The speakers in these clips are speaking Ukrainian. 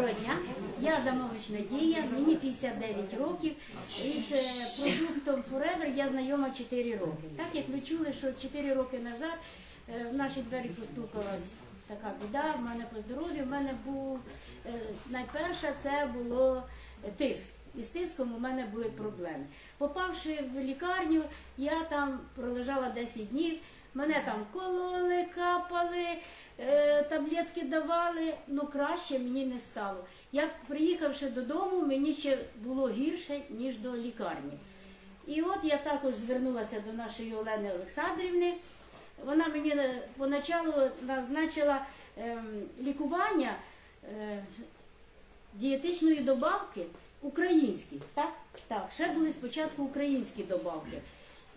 Доброго дня. Я Адамович Надія, мені 59 років. Із е, продуктом Forever я знайома 4 роки. Так як ви чули, що 4 роки назад е, в наші двері постукалась така біда, в мене по здоров'ю, в мене був е, найперше це було тиск. І з тиском у мене були проблеми. Попавши в лікарню, я там пролежала 10 днів, мене там кололи, капали, таблетки давали, ну краще мені не стало. Як приїхавши додому, мені ще було гірше, ніж до лікарні. І от я також звернулася до нашої Олени Олександрівни. Вона мені е, поначалу назначила ем, лікування е, дієтичної добавки українські. Так? Так, ще були спочатку українські добавки.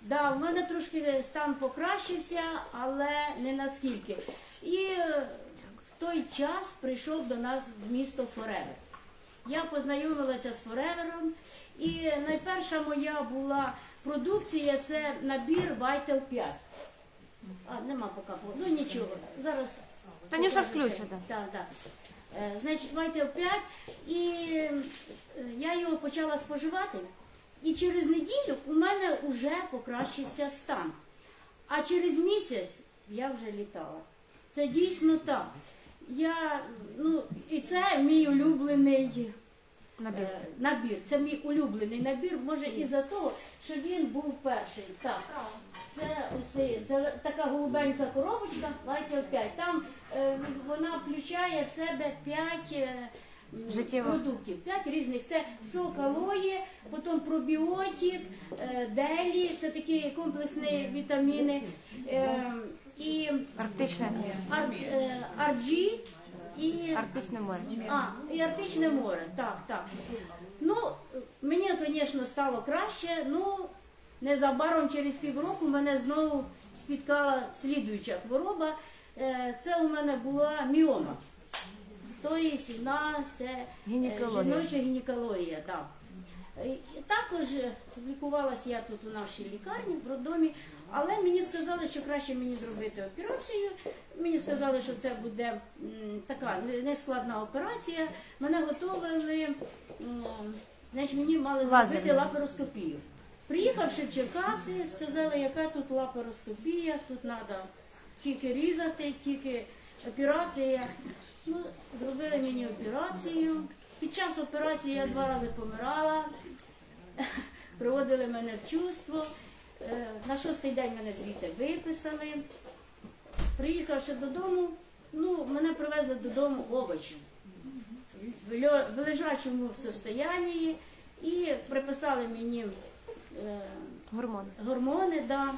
Да, в мене трошки стан покращився, але не наскільки. І в той час прийшов до нас в місто Форевер. Я познайомилася з Форевером, і найперша моя була продукція це набір Vital 5. А, нема поки. Ну нічого. Зараз. Танюша покажу включить, це. Так, так. Е, Значить, Vital 5, і е, я його почала споживати. І через неділю у мене вже покращився стан. А через місяць я вже літала. Це дійсно так. Я, ну, і це мій улюблений Набір. Е, набір. Це мій улюблений набір, може і за того, що він був перший. Так. Це ось це така голубенька коробочка, Vital 5. Там е, вона включає в себе 5 Життєво. продуктів, 5 різних. Це сок алої, потім пробіотик, е, делі, це такі комплексні вітаміни. Е, і Арктичне, ар, е, арджі і Арктичне море. а, і Арктичне море, так, так. Ну, мені, звісно, стало краще, ну, незабаром через півроку мене знову спіткала слідуюча хвороба. Е, Це у мене була міома. Тобто у нас це е, Гінекологія. жіноча гінекологія, так. Е, і Також лікувалася я тут у нашій лікарні в роддомі, але мені сказали, що краще мені зробити операцію. Мені сказали, що це буде м, така нескладна операція. Мене готували, м, значить мені мали зробити Лазерно. лапароскопію. Приїхавши в Черкаси, сказали, яка тут лапароскопія, тут треба тільки різати, тільки операція. Ну, зробили мені операцію. Під час операції я два рази помирала, приводили мене в чувство. Е, На шостий день мене звідти виписали. Приїхавши додому, ну, мене привезли додому овочі в лежачому состоянні і приписали мені е, Гормони. гормони, да.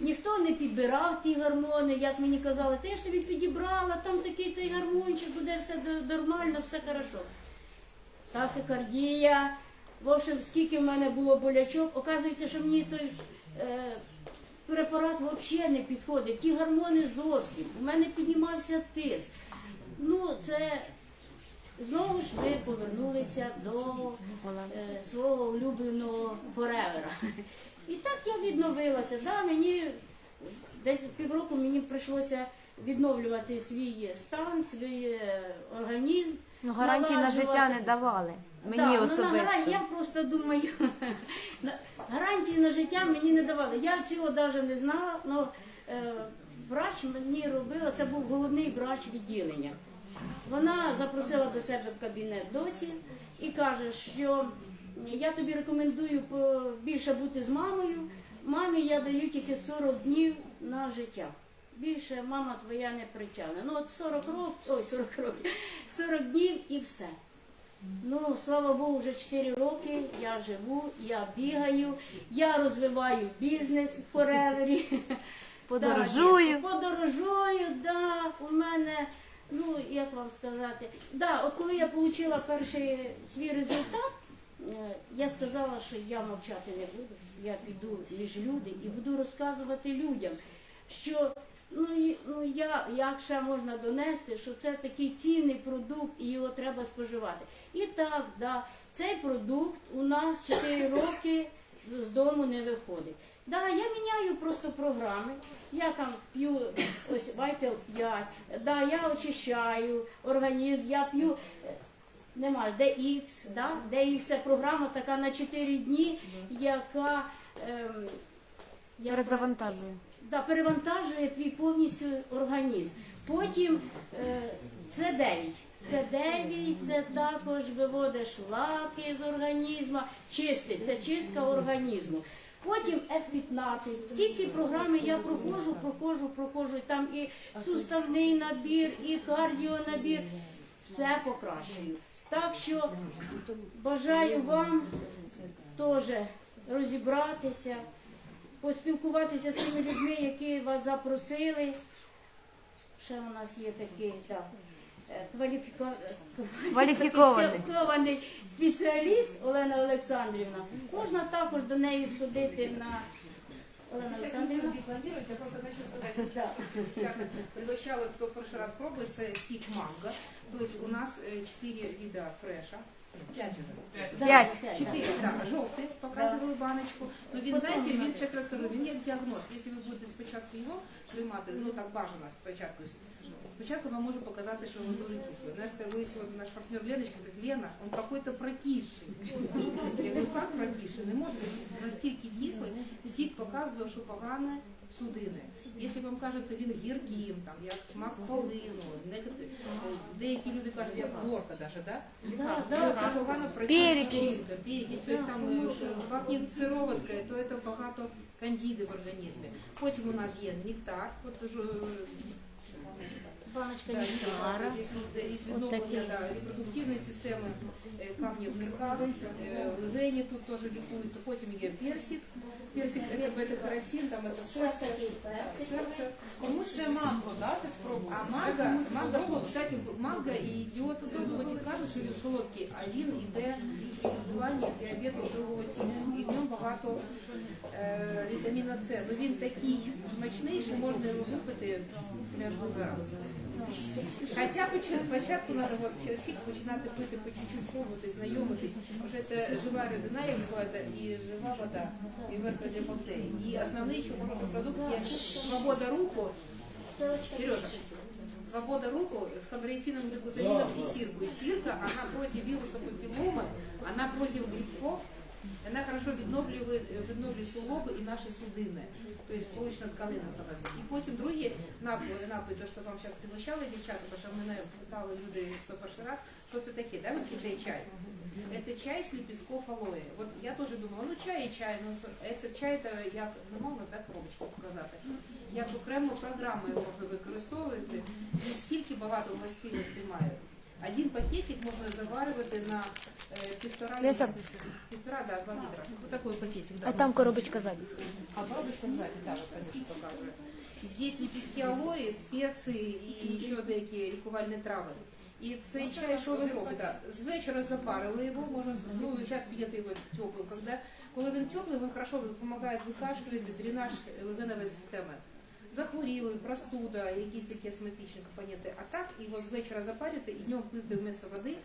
Ніхто не підбирав ті гормони, як мені казали, ти ж тобі підібрала, там такий цей гормончик, буде все нормально, все хорошо. Тахікардія, в общем, скільки в мене було болячок, оказується, що мені той е, препарат взагалі не підходить, ті гормони зовсім. У мене піднімався тиск. Ну, це знову ж ми повернулися до е, свого улюбленого форевера. І так я відновилася. Да, мені десь півроку мені прийшлося відновлювати свій стан, свій е, організм. Ну, гарантії на життя не давали. Мені Да, ну, на гарантії, я просто думаю, гарантії на життя мені не давали. Я цього навіть не знала, але е, врач мені робила, це був головний врач відділення. Вона запросила до себе в кабінет доці і каже, що я тобі рекомендую більше бути з мамою. Мамі я даю тільки 40 днів на життя. Більше мама твоя не притягне. Ну от 40 років, ой, 40 років, 40 днів і все. Ну, слава Богу, вже 4 роки я живу, я бігаю, я розвиваю бізнес в Форевері. Подорожую. Подорожую, да, у мене, ну, як вам сказати, да, от коли я отримала перший свій результат, е, я сказала, що я мовчати не буду, я піду між люди і буду розказувати людям, що ну, і- ну я, як ще можна донести, що це такий цінний продукт і його треба споживати. І так, да, цей продукт у нас 4 роки з дому не виходить. Да, я міняю просто програми. Я там п'ю ось Vital 5, да, я очищаю організм, я п'ю. е, Немає DX, да? DX це програма така на 4 дні, яка, ем, яка Перезавантажую. Да, перевантажує твій повністю організм. Потім е, це 9. Це 9, це також виводиш лаки з організму, чистить, це чистка організму. Потім F15. Ці всі програми я проходжу, проходжу, проходжу. Там і суставний набір, і кардіонабір. Все покращую. Так що бажаю вам теж розібратися, поспілкуватися з тими людьми, які вас запросили. Ще у нас є такий так, е, кваліфіка... Кваліфікований. кваліфікований спеціаліст Олена Олександрівна. Можна також до неї сходити на Олена Сейчас Олександрівна. не рекламировать, я просто хочу сказать сейчас, как пригощала, кто в прошлый раз пробовал, это сик манго. То есть у нас э, четыре вида фреша. Пять уже. Да, П'ять. п'ять, Четыре, да, жовтый, показываю баночку. Но він, Потім знаете, він, у нас- сейчас расскажу, він як діагноз. Якщо ви будете спочатку його приймати, ну так бажано спочатку. Спочатку вам може показати, що він дуже кислий. У нас коли сьогодні наш партнер Леночка говорить, Лена, он какой-то прокисший. Я говорю, как прокисший? Не може бути настільки кислий. Сік показує, що погане судини. Якщо вам кажеться він гірким, там, як смак полину, деякі люди кажуть, як горка даже, да? Да, Ну, да, це погано Перекись. перекись, тобто там е, пахнет сироваткою, то це багато кандиди в організмі. Потім у нас є нектар, от да, нектара. якщо- якщо От відновлення такий. репродуктивної системи камнів е, легені тут теж лікуються. Потім є персик, персик це бета-каротин, там це Ось шерстя, такий персик. шерстя. Кому ще манго дати? А манго, манго, ну, кстати, манго идет, хоть и кажуть, що він солодкий, а він йде лікування діабету другого типу. І в ньому багато е, вітаміна С. Ну він такий смачний, що можна його випити прямо зараз. Поч- спочатку от, через починати пити по чуть-чуть, пробувати, знайомитись. Що це жива рідина, як сказати, і жива вода, і мертва для бактерій. І основний, може продукт є свобода руку, Сережа, свобода руку с хондроитином, глюкозамином и сиркой. Сирка, она против вируса папилломы, она против грибков, она хорошо відновлює, відновлює суглоби і наші судини, тобто сполучна тканина становиться. І потім другі напої, напої, то, що вам зараз пригощали дівчата, бо що мене питали люди хто перший раз, що це таке, да, вот іде чай. Это чай с лепестков алоэ. Вот я тоже думала, ну чай і чай, ну это чай, это як не можна так коробочку показати. Як окрему програму його можна використовувати, він стільки багато властивостей має. Один пакетик можна заварювати на е, півтора літра. Півтора, да, два літра. Вот такой пакетик. Да. А там коробочка ззаді. А бабушка сзади, да, вот, конечно, показывает. Здесь лепестки алоэ, специи і ще деякі лікувальні трави. І цей чай, що він робить? Да. З вечора запарили його, можна, ну, зараз п'єте його теплим. Коли, коли він теплий, він хорошо допомагає викашлювати дренаж легеневої системи. Захворіли, простуда, якісь такі астматичні компоненти. А так його з вечора запарити і днем пити вместо води.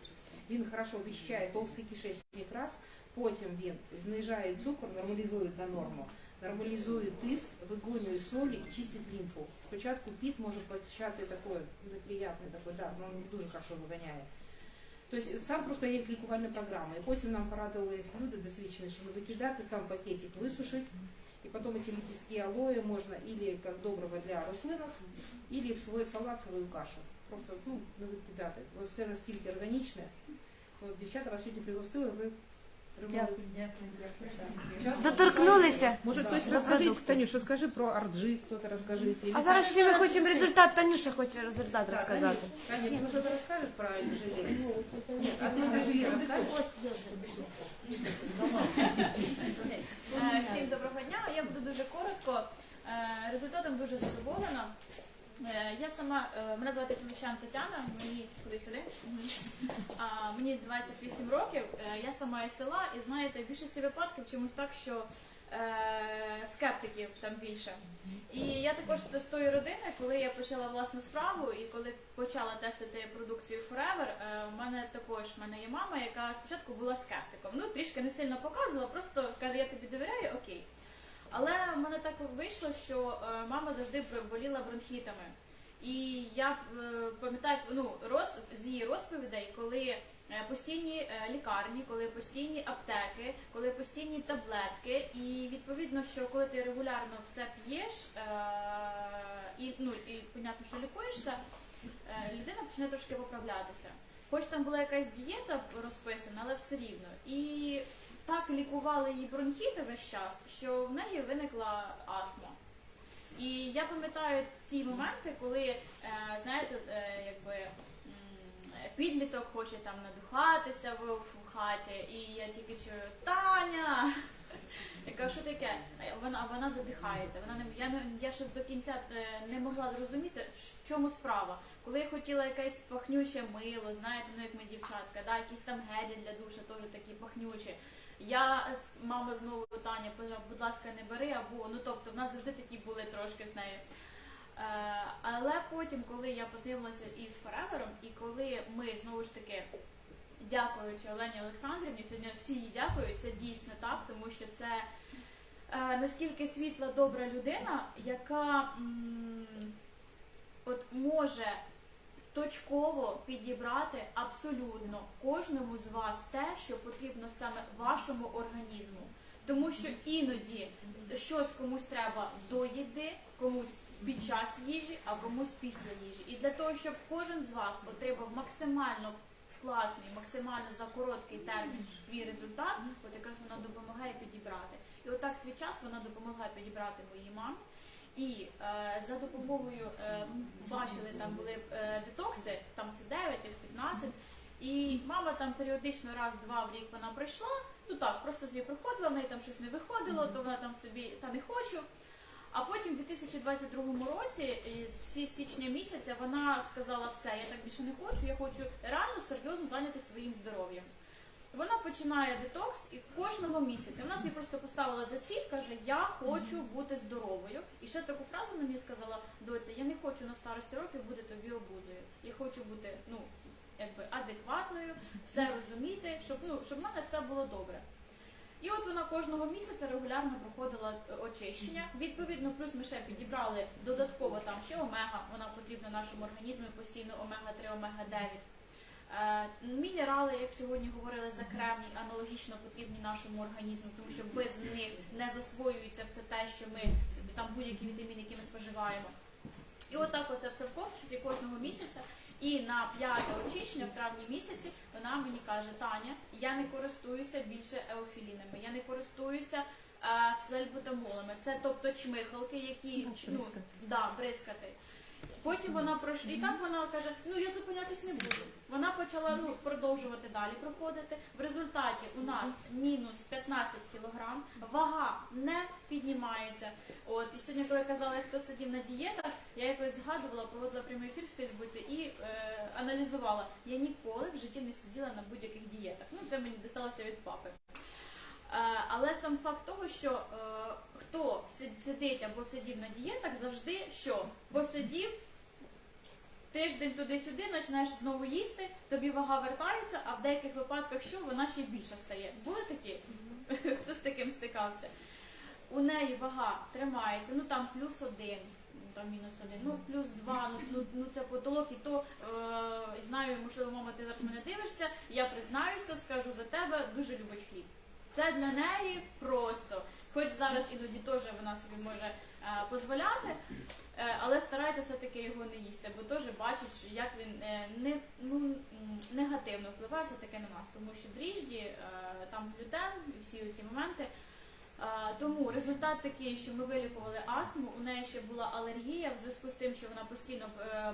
Він хорошо віщає толстий кишечник раз, потім він знижає цукор, нормалізує на норму, нормалізує тиск, вигонює солі і чистить лімфу. Спочатку піт може почати такое неприятне, такое, да, ну, дуже хорошо виганяє. Тобто сам просто є як лікувальна програма. І потім нам порадили люди досвідчені, що не викидати сам пакетик, висушити, і потім ці лепестки алоэ можна или як добриво для рослинок, или в свій салат, свою кашу. Просто ну, не викидати. Ось все настільки органічне. От, дівчата вас сьогодні пригостили, ви тримали. Доторкнулися. Може, Да. хтось До розкажіть, продукту. Танюш, розкажи про арджи, хто-то розкажіть. А зараз ще ми хочемо результат. Танюша хоче результат розказати. Таня, ну що ти розкажеш про желе? А ти про розкажеш? Е, Всім доброго дня. Я буду дуже коротко. Е, Результатом дуже задоволена. Е, Я сама е, мене звати Поміщан Тетяна, мені куди сюди. А, Мені 28 років. Е, Я сама із села, і знаєте, в більшості випадків чомусь так, що е, скептиків там більше. І я також з тої родини, коли я почала власну справу і коли почала тестити продукцію Forever, е, у мене також в мене є мама, яка спочатку була скептиком. Ну, трішки не сильно показувала, просто каже, я тобі довіряю, окей. Але в мене так вийшло, що е, мама завжди боліла бронхітами. І я е, пам'ятаю ну, роз, з її розповідей, коли е, постійні лікарні, коли постійні аптеки, коли постійні таблетки, і відповідно, що коли ти регулярно все п'єш і ну і понятно, що лікуєшся, людина почне трошки поправлятися. Хоч там була якась дієта розписана, але все рівно. І так лікували її бронхіти весь час, що в неї виникла астма. І я пам'ятаю ті моменти, коли, е, знаєте, е, якби підліток хоче там надухатися в, хаті, і я тільки чую Таня. Я кажу, що таке? Вона, вона задихається. Вона не я я ще до кінця е, не могла зрозуміти, в чому справа. Коли я хотіла якесь пахнюче мило, знаєте, ну як ми дівчатка, да, якісь там гелі для душа, теж такі пахнючі. Я мама знову Таня, будь ласка, не бери, або ну тобто в нас завжди такі були трошки з нею. Е, але потім, коли я познайомилася із Форевером, і коли ми знову ж таки дякуючи Олені Олександрівні, сьогодні всі їй дякують, це дійсно так, тому що це е, наскільки світла добра людина, яка м, от може точково підібрати абсолютно кожному з вас те, що потрібно саме вашому організму. Тому що іноді щось комусь треба до їди, комусь під час їжі, а комусь після їжі. І для того, щоб кожен з вас отримав максимально класний, максимально за короткий термін свій результат, от якраз вона допомагає підібрати. І отак свій час вона допомогла підібрати моїй мамі. І е, за допомогою е, бачили, там були е, детокси, там це 9 чи 15. І мама там періодично раз-два в рік вона прийшла. Ну так, просто собі приходила, в неї там щось не виходило, то вона там собі та не хочу. А потім в 2022 році, всі січня місяця, вона сказала, все, я так більше не хочу, я хочу реально серйозно зайнятися своїм здоров'ям. Починає детокс і кожного місяця. У нас їй просто поставила за ціль, каже, я хочу бути здоровою. І ще таку фразу мені сказала, доця, я не хочу на старості років бути тобі обузою. Я хочу бути ну, якби адекватною, все розуміти, щоб ну, щоб в мене все було добре. І от вона кожного місяця регулярно проходила е, очищення. Відповідно, плюс ми ще підібрали додатково там ще омега, вона потрібна нашому організму постійно омега-3, омега-9. Е, Мінерали, як сьогодні говорили за кремній, аналогічно потрібні нашому організму, тому що без них не засвоюється все те, що ми там будь-які вітаміни, які ми споживаємо. І отак оце все в комплексі кожного місяця. І на п'яте очищення в травні місяці вона мені каже, Таня, я не користуюся більше еофілінами, я не користуюся е, сальбутамолами. Це тобто чмихалки, які ну, да, бризкати. Потім вона пройшла, і так вона каже, ну я зупинятись не буду. Вона почала ну, продовжувати далі проходити. В результаті у нас мінус 15 кілограм, вага не піднімається. От і сьогодні, коли казали, хто сидів на дієтах, я якось згадувала, проводила прямий ефір в Фейсбуці і е, аналізувала. Я ніколи в житті не сиділа на будь-яких дієтах. Ну це мені дісталося від папи. Е, Але сам факт того, що е, хто сидить або сидів на дієтах, завжди що посидів. Тиждень туди-сюди починаєш знову їсти, тобі вага вертається, а в деяких випадках що вона ще більша стає. Були такі? Хто з таким стикався? У неї вага тримається, ну там плюс один, ну, там мінус один, ну плюс два, ну, ну, ну це потолок, і то е, знаю, можливо, мама, ти зараз мене дивишся, я признаюся, скажу за тебе, дуже любить хліб. Це для неї просто. Хоч зараз іноді теж вона собі може е, дозволяти, але старається все-таки його не їсти, бо теж бачить, як він е, не, ну, негативно впливає все-таки на нас, тому що дріжджі, е, там глютен і всі ці моменти. Е, Тому результат такий, що ми вилікували астму. У неї ще була алергія в зв'язку з тим, що вона постійно е, е,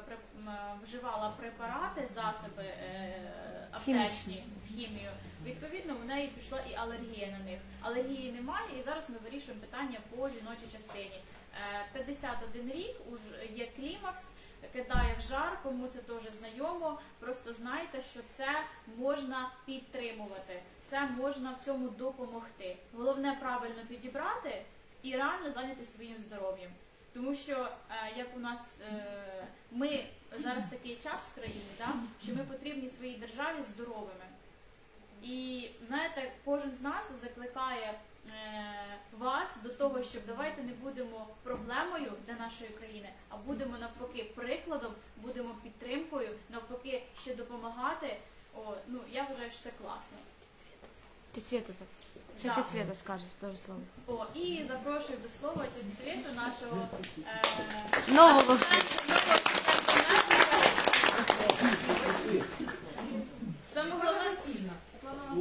вживала препарати, засоби е, аптечні, хімію. Відповідно, у неї пішла і алергія на них. Алергії немає, і зараз ми вирішуємо питання по жіночій частині. Е, 51 рік уже є клімакс. Кидає в жар, кому це теж знайомо. Просто знайте, що це можна підтримувати, це можна в цьому допомогти. Головне правильно підібрати і реально зайнятися своїм здоров'ям. Тому що е, як у нас е, ми зараз такий час в країні, да, що ми потрібні своїй державі здоровими. І знаєте, кожен з нас закликає е, вас до того, щоб давайте не будемо проблемою для нашої країни, а будемо навпаки прикладом, будемо підтримкою, навпаки, ще допомагати О, ну я вважаю, що це класно. Ти що Да. ти Света скажеш, дуже слово. О, і запрошую до слова тітю Світу, нашого е, Нового. Саме головне Світлана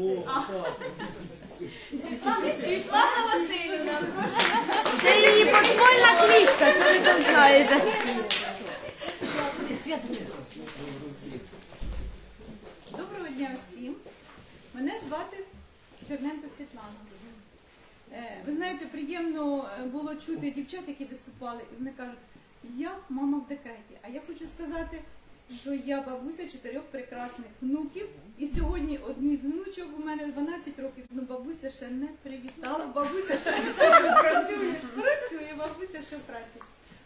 Світлана Васильівна, прошу. Це її подпольна кличка, це ви там знаєте. Доброго дня всім. Мене звати Черненко Світлана. Е, Ви знаєте, приємно е, було чути дівчат, які виступали, і вони кажуть, я мама в декреті. А я хочу сказати, що я бабуся чотирьох прекрасних внуків. І сьогодні одній з внучок у мене 12 років. Ну бабуся ще не привітала, бабуся ще працює, працює, бабуся ще в праці.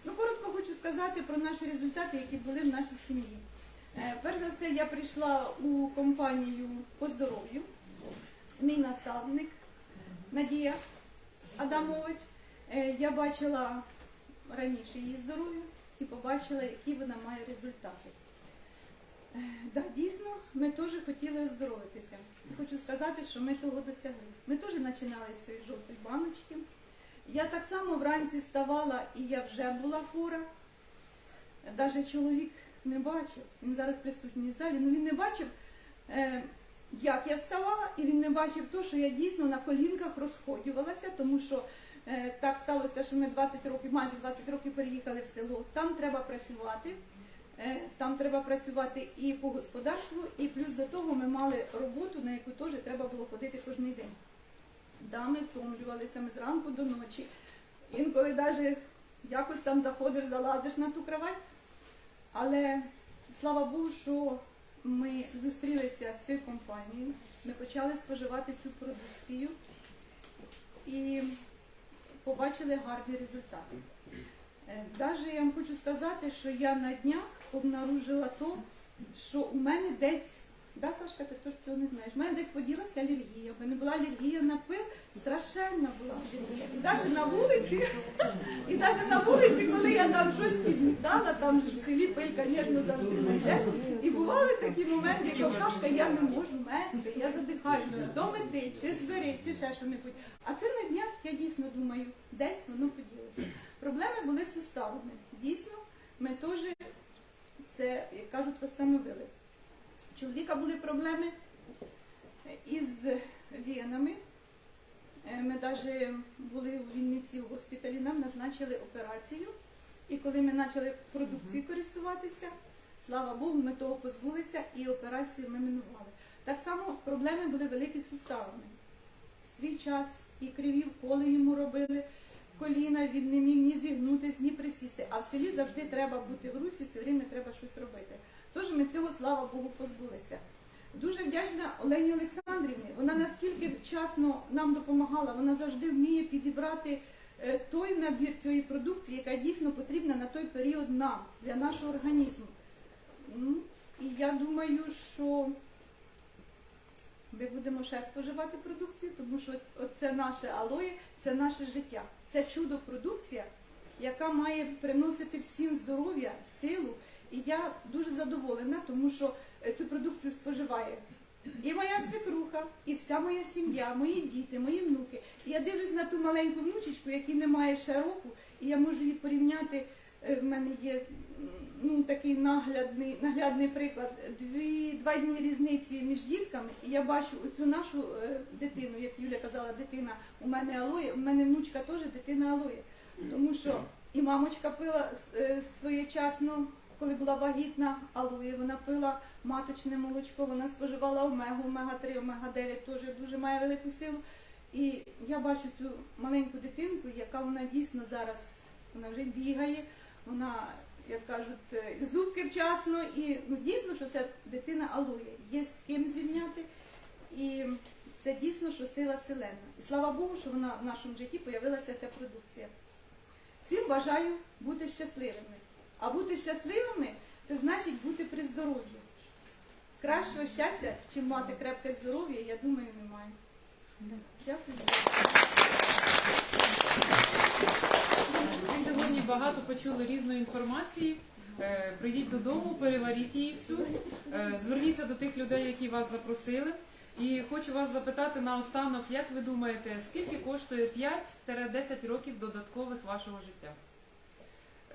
Ну, коротко хочу сказати про наші результати, які були в нашій сім'ї. Е, Перш за все, я прийшла у компанію по здоров'ю. Мій наставник Надія Адамович. Е, Я бачила раніше її здоров'я і побачила, які вона має результати. Да, дійсно, ми теж хотіли оздоровитися. Хочу сказати, що ми того досягли. Ми теж починали з цієї жовтої баночки. Я так само вранці ставала і я вже була хвора. Навіть чоловік не бачив, він зараз присутній в залі, ну він не бачив, е, як я вставала, і він не бачив то, що я дійсно на колінках розходювалася, тому що е, так сталося, що ми 20 років, майже 20 років переїхали в село. Там треба працювати. Е, Там треба працювати і по господарству, і плюс до того ми мали роботу, на яку теж треба було ходити кожен день. Да, ми втомлювалися ми зранку до ночі. Інколи навіть якось там заходиш, залазиш на ту кровать. Але слава Богу, що ми зустрілися з цією компанією, ми почали споживати цю продукцію і побачили гарні результати. Навіть я вам хочу сказати, що я на днях обнаружила то, що у мене десь, да, Сашка, ти теж цього не знаєш, у мене десь поділася алергія. У мене була алергія на пил, страшенна була. І навіть на вулиці, і навіть на вулиці, коли я там щось підмітала, там в селі пиль, звісно, завжди знайдеш. І бували такі моменти, як Сашка, я не можу мести, я задихаюся, домети, чи збери, чи ще що-небудь. А це на днях, я дійсно думаю, десь воно поділося. Проблеми були з суставами. Дійсно, ми теж це, як кажуть, встановили. У чоловіка були проблеми із венами. Е, Ми навіть були у Вінниці у госпіталі, нам назначили операцію. І коли ми почали продукцією користуватися, слава Богу, ми того позбулися і операцію ми минували. Так само проблеми були великі з суставами. В свій час і криві вколи йому робили, коліна він не міг ні зігнутися, ні присісти. А в селі завжди треба бути в русі, все время треба щось робити. Тож ми цього, слава Богу, позбулися. Дуже вдячна Олені Олександрівні. Вона наскільки вчасно нам допомагала, вона завжди вміє підібрати е, той набір цієї продукції, яка дійсно потрібна на той період нам, для нашого організму. І я думаю, що ми будемо ще споживати продукцію, тому що це наше алоє, це наше життя. Це чудо продукція, яка має приносити всім здоров'я, силу. І я дуже задоволена, тому що е, цю продукцію споживає і моя свекруха, і вся моя сім'я, мої діти, мої внуки. І я дивлюсь на ту маленьку внучечку, якій немає ще року, і я можу її порівняти. е, В мене є ну, такий наглядний, наглядний приклад. Дві, два дні різниці між дітками, і я бачу оцю нашу е, дитину, як Юля казала, дитина у мене алоє, у мене внучка теж дитина алоє. Тому що і мамочка пила е, своєчасно, коли була вагітна, алоє, вона пила маточне молочко, вона споживала омегу, омега-3, омега-9 теж дуже має велику силу. І я бачу цю маленьку дитинку, яка вона дійсно зараз вона вже бігає, вона, як кажуть, е, зубки вчасно, і ну дійсно, що це дитина алоє. Є з ким звільняти. І це дійсно, що сила селена. І слава Богу, що вона в нашому житті з'явилася ця продукція. Всім бажаю бути щасливими. А бути щасливими це значить бути при здоров'ї. Кращого щастя, чим мати крепке здоров'я, я думаю, немає. Дякую. Ми сьогодні багато почули різної інформації. Е, Прийдіть додому, переваріть її всю, е, зверніться до тих людей, які вас запросили. І хочу вас запитати наостанок, як ви думаєте, скільки коштує 5-10 років додаткових вашого життя?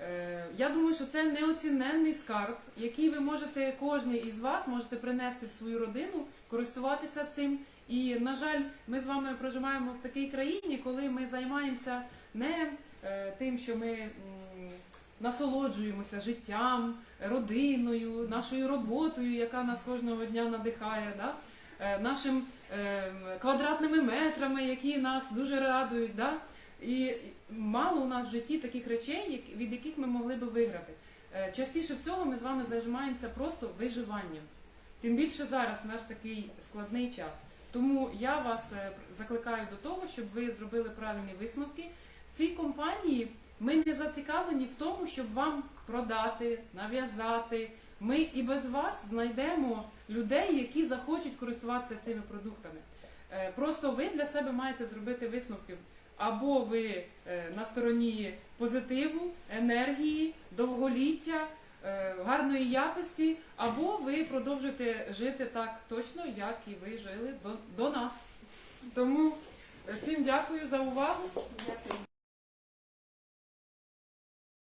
Е, Я думаю, що це неоціненний скарб, який ви можете, кожен із вас можете принести в свою родину, користуватися цим. І, на жаль, ми з вами проживаємо в такій країні, коли ми займаємося не е, тим, що ми насолоджуємося життям, родиною, нашою роботою, яка нас кожного дня надихає, да? е, нашим е, квадратними метрами, які нас дуже радують. Да? І мало у нас в житті таких речей, від яких ми могли би виграти. Частіше всього ми з вами займаємося просто виживанням. Тим більше зараз в наш такий складний час. Тому я вас е, закликаю до того, щоб ви зробили правильні висновки. В цій компанії ми не зацікавлені в тому, щоб вам продати, нав'язати. Ми і без вас знайдемо людей, які захочуть користуватися цими продуктами. Е, Просто ви для себе маєте зробити висновки. Або ви е, на стороні позитиву, енергії, довголіття, гарної якості, або ви продовжуєте жити так точно, як і ви жили до, до нас. Тому е, всім дякую за увагу.